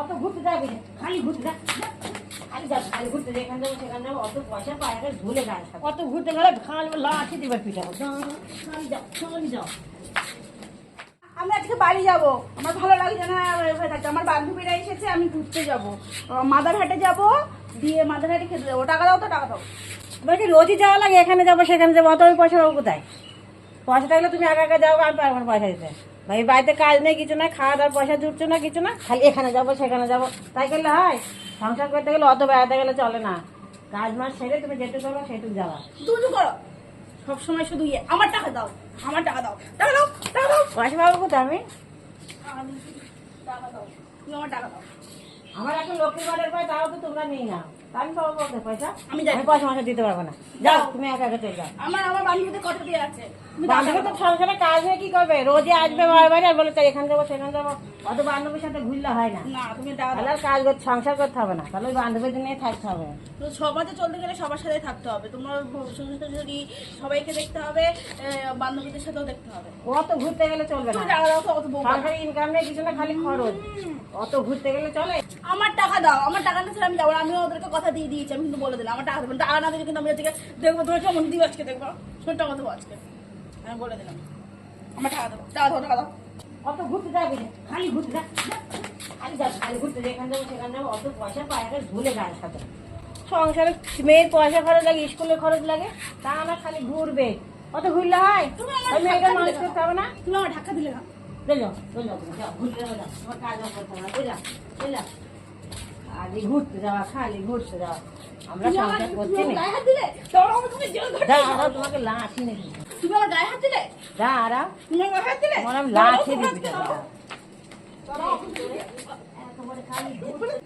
অত ঘুরতে যাবি খালি ঘুরতে যা। খালি যা খালি ঘুরতে যা এখানে যাব সেখানে যাব অত পয়সা পায় ঝুলে অত ঘুরতে গেলে খালি লাঠি দিবার পিঠাবো যাও, খালি যাও খালি যাও। আমি আজকে বাড়ি যাব। আমার ভালো লাগছে না হয়ে আমার বান্ধবীরা এসেছে আমি ঘুরতে যাব। মাদারহাটে যাব দিয়ে মাদারহাটে খেতে যাব। টাকা দাও তো টাকা দাও। বলছি রোজই যাওয়া লাগে এখানে যাব সেখানে যাব অত আমি পয়সা পাবো কোথায়? পয়সা থাকলে তুমি একা একা যাও আমি পারব না পয়সা দিতে। ভাই বাড়িতে কাজ নেই কিছু না খাওয়া দাওয়ার পয়সা জুটছে না কিছু না খালি এখানে যাব সেখানে যাব। তাই করলে হয় সংসার করতে গেলে অত বেড়াতে গেলে চলে না। কাজ মাস সেরে তুমি যেটুকু করব সেটুকু যাওয়া তুমি করো। সবসময় শুধু ইয়ে আমার টাকা দাও আমার টাকা দাও টাকা দাও টাকা দাও। পয়সা পাবো কোথায় আমি? আমি টাকা দাও তুমি আমার টাকা দাও। আমার এখন লক্ষ্মী ঘরের পায় তাও তো তোমরা নেই না তা আমি পাবো বলতে পয়সা? আমি পয়সা মাসা দিতে পারব না। যাও তুমি একা একা চলে যাও। আমার আমার বান্ধবীতে কত দিয়ে আছে? বান্ধবী তো। সংসারে কাজ হয়ে কি করবে? রোজে আসবে বারবার আর বলে তাই এখানে যাব সেখানে যাব। অত বান্ধবীর সাথে ঘুরলে হয় না। না তুমি তাহলে আর কাজ করতে সংসার করতে হবে না। তাহলে ওই বান্ধবীদের নিয়ে থাকতে হবে। তো সমাজে চলতে গেলে সবার সাথে থাকতে হবে। তোমার শাশুড়ি সবাইকে দেখতে হবে বান্ধবীদের সাথেও দেখতে হবে। অত ঘুরতে গেলে চলবে না। দাও সংসারে ইনকাম নেই কিছু না খালি খরচ। অত ঘুরতে গেলে চলে। আমার টাকা দাও আমার টাকা না ছেড়ে আমি যাব না। আমিও ওদেরকে কথা দিয়ে দিয়েছি আমি কিন্তু বলে দিলাম। আমার টাকা দেবেন টাকা না দিলে কিন্তু আমি আজকে দেখব তোমার কেমন দিব আজকে দেখব? শোন টাকা দেবো আজকে। আমি বলে দিলাম। আমার টাকা দেবো। টাকা দাও টাকা দাও। অত ঘুরতে যাবি না খালি ঘুরতে যা। খালি যা খালি ঘুরতে যা এখানে যাব সেখানে যাব অত পয়সা পায় না ঝুলে গায়ে সাথে। সংসারে মেয়ের পয়সা খরচ লাগে স্কুলে খরচ লাগে তা না খালি ঘুরবে। অত ঘুরলে হয়? তুমি ধাক্কা মানুষ করতে হবে না? তুমি আমার ধাক্কা দিলে না চলে যাও চলে যাও ঘুরতে যাওয়া খালি ঘুরতে যাওয়া। আমরা সংসার করছি না। তোমাকে লাঠি নাকি তুমি আমার গায়ে হাত দিলে? দাঁড়াও তুমি আমার গায়ে হাত দিলে? তোমার আমি লাঠি দিবি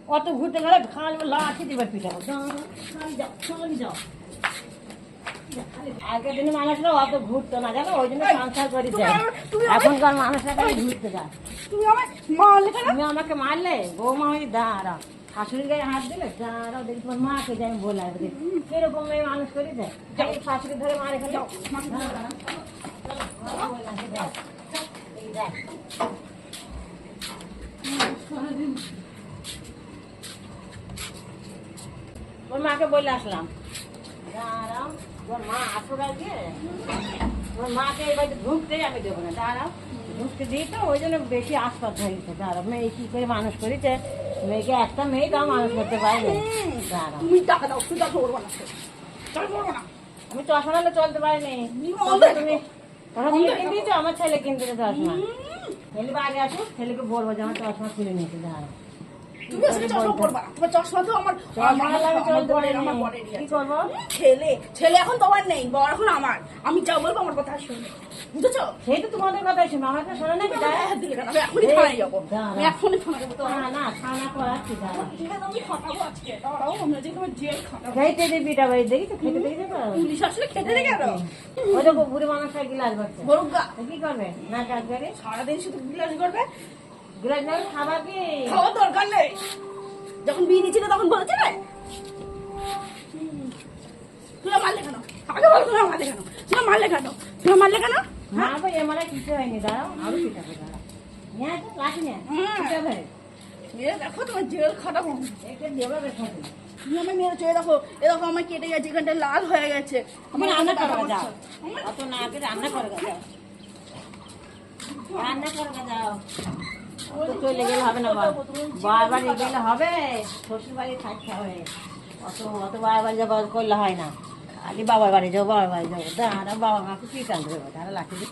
অত ঘুরতে গেলে খালি লাঠি দিবার পিঠাবো খালি যাও আগের দিনে মানুষরা অত ঘুরতো না জানো? ওই জন্য সংসার করি যায়। এখনকার মানুষরা ঘুরতে যায়। তুমি আমাকে মারলে? বৌমা হয়ে দাঁড়াও শাশুড়ি গায়ে হাত দিলে দেখি তোমার মাকে যাই বলে আসবে। মেয়ে মানুষ করি দেয়। শাশুড়ি ধরে মারে খালি দেখ। ওর মাকে বলে আসলাম। দাঁড়াও ওর মা আসুক আগে ওর মাকে এবার ঢুকতেই আমি দেবো না। দাঁড়াও ঢুকতে দিই তো ওই জন্য বেশি আশপাশ হয়েছে দাঁড়াও মেয়ে কি করে মানুষ করেছে? মেয়েকে একটা মেয়ে তাও মানুষ করতে পারে তুমি টাকা দাও তুমি টাকা করব না আমি চশমা হলে চলতে পারিনি। তুমি তুমি কিনে? দিয়েছ? আমার ছেলে কিনতে চশমা। ছেলে বাইরে আসো ছেলেকে বলব যে আমার চশমা কিনে নিয়েছে দাঁড়াও। তুমি আজকে চশমা পরবা? তোমার চশমা তো আমার আমার- হলে আমি আমার চলতে বরের- পারিনি আমার বরেরই কি করব? ছেলে। ছেলে এখন তোমার নেই বর এখন আমার। আমি যা বলব আমার কথা শুনবে বুঝেছ? সেই তো তোমাদের কথাই শুনো আমাকে শোনো না তুমি আমার গায়ে হাত দিলে আমি এখনই থানায় যাব। আমি এখনই থানায় যাব। না না খানা করাচ্ছি দাঁড়া। ঠিক আছে আমি খাটাবো আজকে। দাঁড়াও আমরা যে তোমার জেল খাটাবো। খেতে দিবি পিঠা বাড়ি দেখিছো? খেতে দেখেছ তো? পুলিশ আসলে খেতে দেখে কেন? ওই তো বুড়ি মানুষটা গিলাস বাচ্চা বরুগা কি করবে? না কাজ করে? সারাদিন শুধু বিলাস করবে? না দরকার নেই। যখন বিয়ে নিয়েছিল তখন বলেছে না তুই মারলে কেন? আগে বল তুই মারলে কেন? তুই মারলে কেন? তুই মারলে কেন? তো এমারে কিছু হয়নি দাঁড়াও আরও পিঠা করে দাঁড়াও। নিয়ে আসো লাঠি নিয়ে পিঠা ধরে দেখো তোমার জেল একটা দেবো খাবি। তুমি আমার মেরেছো এ দেখো এ দেখো আমার কেটে গেছে এখানটা লাল হয়ে গেছে। আমার রান্না করো যাও। অত না রান্না করো যাও রান্না করো যাও। বারবার করলে হয় না। খালি বাবার বাড়ি যাব, বাবার বাড়ি যাব। দাঁড়া, বাবা মাকে কি কান্দ্রে দিয়ে